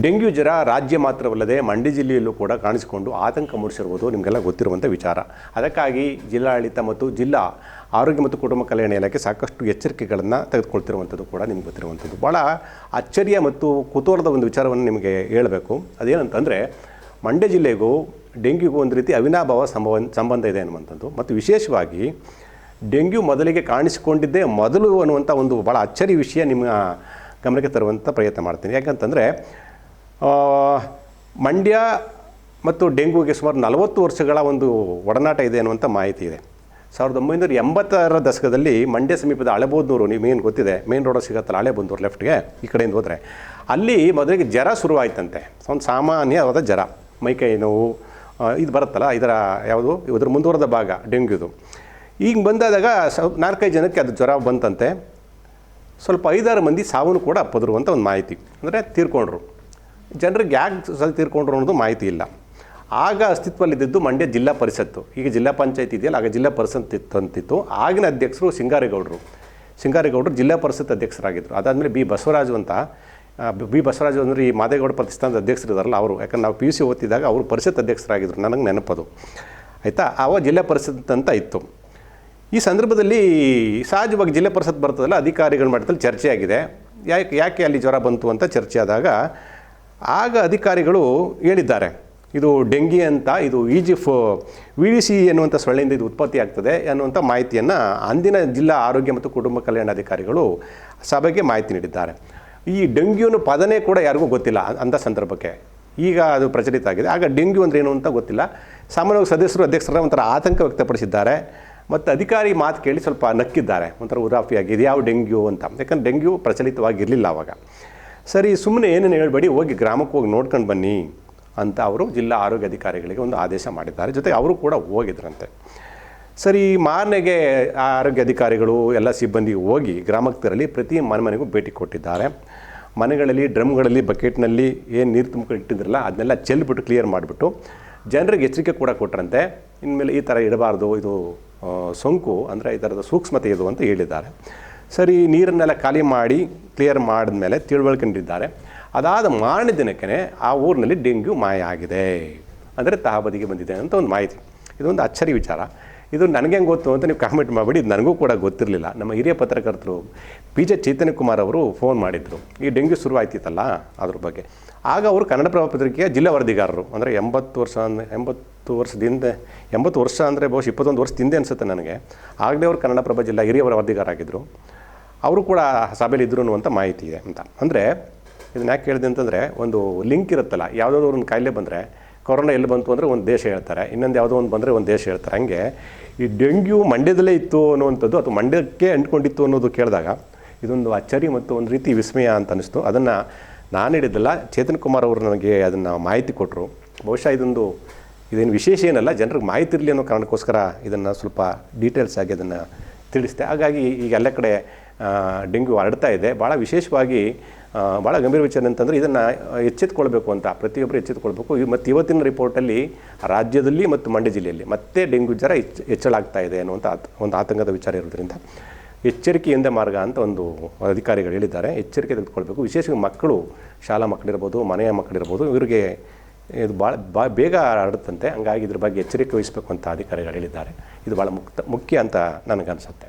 Dengue ಜ್ವರ ರಾಜ್ಯ ಮಾತ್ರವಲ್ಲದೆ ಮಂಡ್ಯ ಜಿಲ್ಲೆಯಲ್ಲೂ ಕೂಡ ಕಾಣಿಸಿಕೊಂಡು ಆತಂಕ ಮೂಡಿಸಿರುವುದು ನಿಮಗೆಲ್ಲ ಗೊತ್ತಿರುವಂಥ ವಿಚಾರ. ಅದಕ್ಕಾಗಿ ಜಿಲ್ಲಾಡಳಿತ ಮತ್ತು ಜಿಲ್ಲಾ ಆರೋಗ್ಯ ಮತ್ತು ಕುಟುಂಬ ಕಲ್ಯಾಣ ಇಲಾಖೆ ಸಾಕಷ್ಟು ಎಚ್ಚರಿಕೆಗಳನ್ನು ತೆಗೆದುಕೊಳ್ತಿರುವಂಥದ್ದು ಕೂಡ ನಿಮ್ಗೆ ಗೊತ್ತಿರುವಂಥದ್ದು ಭಾಳ ಅಚ್ಚರಿಯ ಮತ್ತು ಕುತೂಹಲದ ಒಂದು ವಿಚಾರವನ್ನು ನಿಮಗೆ ಹೇಳಬೇಕು. ಅದೇನಂತಂದರೆ, ಮಂಡ್ಯ ಜಿಲ್ಲೆಗೂ ಡೆಂಗ್ಯೂಗೂ ಒಂದು ರೀತಿ ಅವಿನಾಭಾವ ಸಂಭವ, ಸಂಬಂಧ ಇದೆ ಅನ್ನುವಂಥದ್ದು. ಮತ್ತು ವಿಶೇಷವಾಗಿ ಡೆಂಗ್ಯೂ ಮೊದಲಿಗೆ ಕಾಣಿಸಿಕೊಂಡಿದ್ದೇ ಮೊದಲು ಅನ್ನುವಂಥ ಒಂದು ಭಾಳ ಅಚ್ಚರಿ ವಿಷಯ ನಿಮ್ಮ ಗಮನಕ್ಕೆ ತರುವಂಥ ಪ್ರಯತ್ನ ಮಾಡ್ತೀನಿ. ಯಾಕಂತಂದರೆ ಮಂಡ್ಯ ಮತ್ತು ಡೆಂಗ್ಯೂಗೆ ಸುಮಾರು ನಲವತ್ತು ವರ್ಷಗಳ ಒಂದು ಒಡನಾಟ ಇದೆ ಅನ್ನುವಂಥ ಮಾಹಿತಿ ಇದೆ. ಸಾವಿರದ ಒಂಬೈನೂರ ಎಂಬತ್ತರ ದಶಕದಲ್ಲಿ ಮಂಡ್ಯ ಸಮೀಪದ ಹಳೆಬೋದನೂರು ನೀವು ಏನು ಗೊತ್ತಿದೆ? ಮೇನ್ ರೋಡ್ ಸಿಗತ್ತಲ್ಲ ಹಳೆಬೋದೂರು ಲೆಫ್ಟ್ಗೆ ಈ ಕಡೆಯಿಂದ ಹೋದರೆ. ಅಲ್ಲಿ ಮೊದಲಿಗೆ ಜ್ವರ ಶುರುವಾಯ್ತಂತೆ. ಒಂದು ಸಾಮಾನ್ಯವಾದ ಜ್ವರ. ಮೈಕೈ ನೋವು ಇದು ಬರುತ್ತಲ್ಲ, ಇದರ ಯಾವುದು? ಇದರ ಮುಂದುವರೆದ ಭಾಗ, ಡೆಂಗ್ಯೂದು. ಈಗ ಬಂದಾದಾಗ ಸ್ವಲ್ಪ ನಾಲ್ಕೈದು ಜನಕ್ಕೆ ಅದು ಜ್ವರ ಬಂತಂತೆ. ಸ್ವಲ್ಪ ಐದಾರು ಮಂದಿ ಸಾವನ್ನು ಕೂಡ ಅಪ್ಪದ್ರು ಅಂತ ಒಂದು ಮಾಹಿತಿ. ಅಂದರೆ ತೀರ್ಕೊಂಡ್ರು. ಜನರಿಗೆ ಯಾಕೆ ಸಲ ತೀರ್ಕೊಂಡ್ರು ಅನ್ನೋದು ಮಾಹಿತಿ ಇಲ್ಲ. ಆಗ ಅಸ್ತಿತ್ವದಲ್ಲಿದ್ದು ಮಂಡ್ಯ ಜಿಲ್ಲಾ ಪರಿಷತ್ತು. ಈಗ ಜಿಲ್ಲಾ ಪಂಚಾಯತ್ ಇದೆಯಲ್ಲ, ಆಗ ಜಿಲ್ಲಾ ಪರಿಷತ್ ಅಂತಿತ್ತು ಆಗಿನ ಅಧ್ಯಕ್ಷರು ಸಿಂಗಾರೇಗೌಡರು. ಸಿಂಗಾರೇಗೌಡರು ಜಿಲ್ಲಾ ಪರಿಷತ್ ಅಧ್ಯಕ್ಷರಾಗಿದ್ದರು ಅದಾದಮೇಲೆ ಬಿ ಬಸವರಾಜು ಅಂತ ಬಿ ಬಸವರಾಜು ಅಂದರೆ ಈ ಮಾದೇಗೌಡ ಪ್ರತಿಷ್ಠಾನದ ಅಧ್ಯಕ್ಷರು ಇದಾರಲ್ಲ ಅವರು. ಯಾಕಂದ್ರೆ ನಾವು ಪಿ ಯು ಸಿ ಓದ್ತಿದ್ದಾಗ ಅವರು ಪರಿಷತ್ ಅಧ್ಯಕ್ಷರಾಗಿದ್ದರು ನನಗೆ ನೆನಪದು. ಆಯಿತಾ? ಆವಾಗ ಜಿಲ್ಲಾ ಪರಿಷತ್ ಅಂತ ಇತ್ತು. ಈ ಸಂದರ್ಭದಲ್ಲಿ ಸಹಜವಾಗಿ ಜಿಲ್ಲಾ ಪರಿಷತ್ ಬರ್ತದಲ್ಲ, ಅಧಿಕಾರಿಗಳ ಮಟ್ಟದಲ್ಲಿ ಚರ್ಚೆ ಆಗಿದೆ ಯಾಕೆ ಯಾಕೆ ಅಲ್ಲಿ ಜ್ವರ ಬಂತು ಅಂತ ಚರ್ಚೆ ಆದಾಗ ಆಗ ಅಧಿಕಾರಿಗಳು ಹೇಳಿದ್ದಾರೆ, ಇದು ಡೆಂಗಿ ಅಂತ, ಇದು ಈಜಿಫ್ ವಿ ಡಿ ಸಿ ಎನ್ನುವಂಥ ಸೊಳ್ಳೆಯಿಂದ ಇದು ಉತ್ಪತ್ತಿ ಆಗ್ತದೆ ಅನ್ನುವಂಥ ಮಾಹಿತಿಯನ್ನು ಅಂದಿನ ಜಿಲ್ಲಾ ಆರೋಗ್ಯ ಮತ್ತು ಕುಟುಂಬ ಕಲ್ಯಾಣ ಅಧಿಕಾರಿಗಳು ಸಭೆಗೆ ಮಾಹಿತಿ ನೀಡಿದ್ದಾರೆ. ಈ ಡೆಂಗ್ಯೂನ ಪದನೇ ಕೂಡ ಯಾರಿಗೂ ಗೊತ್ತಿಲ್ಲ ಅಂಥ ಸಂದರ್ಭಕ್ಕೆ. ಈಗ ಅದು ಪ್ರಚಲಿತ ಆಗಿದೆ. ಆಗ ಡೆಂಗ್ಯೂ ಅಂದ್ರೆ ಏನು ಅಂತ ಗೊತ್ತಿಲ್ಲ. ಸಾಮಾನ್ಯವಾಗಿ ಸದಸ್ಯರು, ಅಧ್ಯಕ್ಷರ ಒಂಥರ ಆತಂಕ ವ್ಯಕ್ತಪಡಿಸಿದ್ದಾರೆ. ಮತ್ತು ಅಧಿಕಾರಿ ಮಾತು ಕೇಳಿ ಸ್ವಲ್ಪ ನಕ್ಕಿದ್ದಾರೆ. ಒಂಥರ ಉರಾಫಿಯಾಗಿ ಇದು ಯಾವ ಡೆಂಗ್ಯೂ ಅಂತ. ಯಾಕಂದರೆ ಡೆಂಗ್ಯೂ ಪ್ರಚಲಿತವಾಗಿರಲಿಲ್ಲ ಆವಾಗ ಸರಿ ಸುಮ್ಮನೆ ಏನೇನು ಹೇಳ್ಬೇಡಿ, ಹೋಗಿ ಗ್ರಾಮಕ್ಕೆ ಹೋಗಿ ನೋಡ್ಕೊಂಡು ಬನ್ನಿ ಅಂತ ಅವರು ಜಿಲ್ಲಾ ಆರೋಗ್ಯ ಅಧಿಕಾರಿಗಳಿಗೆ ಒಂದು ಆದೇಶ ಮಾಡಿದ್ದಾರೆ. ಜೊತೆಗೆ ಅವರು ಕೂಡ ಹೋಗಿದ್ರಂತೆ. ಸರಿ, ಮಾರನೆಗೆ ಆರೋಗ್ಯ ಅಧಿಕಾರಿಗಳು ಎಲ್ಲ ಸಿಬ್ಬಂದಿ ಹೋಗಿ ಗ್ರಾಮಕ್ಕೆ ತೆರಳಿ ಪ್ರತಿ ಮನೆ ಮನೆಗೂ ಭೇಟಿ ಕೊಟ್ಟಿದ್ದಾರೆ. ಮನೆಗಳಲ್ಲಿ, ಡ್ರಮ್ಗಳಲ್ಲಿ, ಬಕೆಟ್ನಲ್ಲಿ ಏನು ನೀರು ತುಂಬಿಕೊಂಡು ಇಟ್ಟಿದ್ರಲ್ಲ, ಅದನ್ನೆಲ್ಲ ಚೆಲ್ಬಿಟ್ಟು ಕ್ಲಿಯರ್ ಮಾಡಿಬಿಟ್ಟು ಜನರಿಗೆ ಎಚ್ಚರಿಕೆ ಕೂಡ ಕೊಟ್ಟರಂತೆ ಇನ್ಮೇಲೆ ಈ ಥರ ಇಡಬಾರ್ದು, ಇದು ಸೋಂಕು ಅಂದರೆ ಈ ಥರದ ಸೂಕ್ಷ್ಮತೆ ಇದು ಅಂತ ಹೇಳಿದ್ದಾರೆ. ಸರಿ, ನೀರನ್ನೆಲ್ಲ ಖಾಲಿ ಮಾಡಿ ಕ್ಲಿಯರ್ ಮಾಡಿದ್ಮೇಲೆ ಮೇಲೆ ತಿಳುವಳ್ಕೊಂಡಿದ್ದಾರೆ ಅದಾದ ಮಾರನೇ ದಿನಕ್ಕೆ ಆ ಊರಿನಲ್ಲಿ ಡೆಂಗ್ಯೂ ಮಾಯ ಆಗಿದೆ ಅಂದರೆ ತಹಬದಿಗೆ ಬಂದಿದೆ ಅಂತ ಒಂದು ಮಾಹಿತಿ. ಇದೊಂದು ಅಚ್ಚರಿ ವಿಚಾರ. ಇದು ನನಗೆ ಹೆಂಗೆ ಗೊತ್ತು ಅಂತ ನೀವು ಕಾಮೆಂಟ್ ಮಾಡಿಬಿಡಿ, ಇದು ನನಗೂ ಕೂಡ ಗೊತ್ತಿರಲಿಲ್ಲ. ನಮ್ಮ ಹಿರಿಯ ಪತ್ರಕರ್ತರು ಪಿ ಜೆ ಚೈತನ್ಯ ಕುಮಾರ್ ಅವರು ಫೋನ್ ಮಾಡಿದರು. ಈ ಡೆಂಗ್ಯೂ ಶುರುವಾಯ್ತಿತ್ತಲ್ಲ ಅದ್ರ ಬಗ್ಗೆ. ಆಗ ಅವರು ಕನ್ನಡಪ್ರಭ ಪತ್ರಿಕೆಯ ಜಿಲ್ಲಾ ವರದಿಗಾರರು. ಅಂದರೆ ಎಂಬತ್ತು ವರ್ಷ ಅಂದರೆ, ಎಂಬತ್ತು ವರ್ಷದಿಂದ, ಎಂಬತ್ತು ವರ್ಷ ಅಂದರೆ ಬಹುಶಃ ಇಪ್ಪತ್ತೊಂದು ವರ್ಷದಿಂದ ಅನಿಸುತ್ತೆ ನನಗೆ. ಆಗಲೇ ಅವರು ಕನ್ನಡಪ್ರಭ ಜಿಲ್ಲಾ ಹಿರಿಯ ವರದಿಗಾರಾಗಿದ್ದರು ಅವರು ಕೂಡ ಸಭೆಯಲ್ಲಿ ಇದ್ರು ಅನ್ನುವಂಥ ಮಾಹಿತಿ ಇದೆ ಅಂತ. ಅಂದರೆ ಇದನ್ನ ಯಾಕೆ ಹೇಳಿದೆ ಅಂತಂದರೆ ಒಂದು ಲಿಂಕ್ ಇರುತ್ತಲ್ಲ, ಯಾವುದಾದ್ರು ಒಂದು ಕಾಯಿಲೆ ಬಂದರೆ, ಕೊರೋನಾ ಎಲ್ಲಿ ಬಂತು ಅಂದರೆ ಒಂದು ದೇಶ ಹೇಳ್ತಾರೆ, ಇನ್ನೊಂದು ಯಾವುದೋ ಒಂದು ಬಂದರೆ ಒಂದು ದೇಶ ಹೇಳ್ತಾರೆ. ಹಂಗೆ ಈ ಡೆಂಗ್ಯೂ ಮಂಡ್ಯದಲ್ಲೇ ಇತ್ತು ಅನ್ನುವಂಥದ್ದು ಅಥವಾ ಮಂಡ್ಯಕ್ಕೆ ಅಂಟ್ಕೊಂಡಿತ್ತು ಅನ್ನೋದು ಕೇಳಿದಾಗ ಇದೊಂದು ಅಚ್ಚರಿ ಮತ್ತು ಒಂದು ರೀತಿ ವಿಸ್ಮಯ ಅಂತ ಅನ್ನಿಸ್ತು ಅದನ್ನು ನಾನು ಹಿಡಿದಲ್ಲ ಚೇತನ್ ಕುಮಾರ್ ಅವರು ನನಗೆ ಅದನ್ನು ಮಾಹಿತಿ ಕೊಟ್ಟರು ಬಹುಶಃ ಇದೊಂದು, ಇದೇನು ವಿಶೇಷ ಏನಲ್ಲ, ಜನರಿಗೆ ಮಾಹಿತಿ ಇರಲಿ ಅನ್ನೋ ಕಾರಣಕ್ಕೋಸ್ಕರ ಇದನ್ನು ಸ್ವಲ್ಪ ಡೀಟೇಲ್ಸ್ ಆಗಿ ಅದನ್ನು ತಿಳಿಸಿದೆ. ಹಾಗಾಗಿ ಈಗ ಎಲ್ಲ ಕಡೆ ಡೆಂಗ್ಯೂ ಹರಡ್ತಾ ಇದೆ. ಭಾಳ ವಿಶೇಷವಾಗಿ ಭಾಳ ಗಂಭೀರ ವಿಚಾರ ಅಂತಂದರೆ ಇದನ್ನು ಎಚ್ಚೆತ್ಕೊಳ್ಬೇಕು ಅಂತ ಪ್ರತಿಯೊಬ್ಬರು ಎಚ್ಚೆತ್ಕೊಳ್ಬೇಕು. ಮತ್ತು ಇವತ್ತಿನ ರಿಪೋರ್ಟಲ್ಲಿ ರಾಜ್ಯದಲ್ಲಿ ಮತ್ತು ಮಂಡ್ಯ ಜಿಲ್ಲೆಯಲ್ಲಿ ಮತ್ತೆ ಡೆಂಗ್ಯೂ ಜ್ವರ ಹೆಚ್ಚ ಹೆಚ್ಚಳ ಆಗ್ತಾ ಇದೆ ಅನ್ನುವಂಥ ಒಂದು ಆತಂಕದ ವಿಚಾರ ಇರೋದ್ರಿಂದ ಎಚ್ಚರಿಕೆಯಿಂದ ಮಾರ್ಗ ಅಂತ ಒಂದು ಅಧಿಕಾರಿಗಳು ಹೇಳಿದ್ದಾರೆ. ಎಚ್ಚರಿಕೆ ತೆಗೆದುಕೊಳ್ಬೇಕು. ವಿಶೇಷವಾಗಿ ಮಕ್ಕಳು, ಶಾಲಾ ಮಕ್ಕಳಿರ್ಬೋದು, ಮನೆಯ ಮಕ್ಕಳಿರ್ಬೋದು, ಇವರಿಗೆ ಇದು ಭಾಳ ಬಾ ಬೇಗ ಹರಡುತ್ತಂತೆ. ಹಂಗಾಗಿ ಇದ್ರ ಬಗ್ಗೆ ಎಚ್ಚರಿಕೆ ವಹಿಸಬೇಕು ಅಂತ ಅಧಿಕಾರಿಗಳು ಹೇಳಿದ್ದಾರೆ. ಇದು ಭಾಳ ಮುಕ್ತ, ಮುಖ್ಯ ಅಂತ ನನಗನ್ಸುತ್ತೆ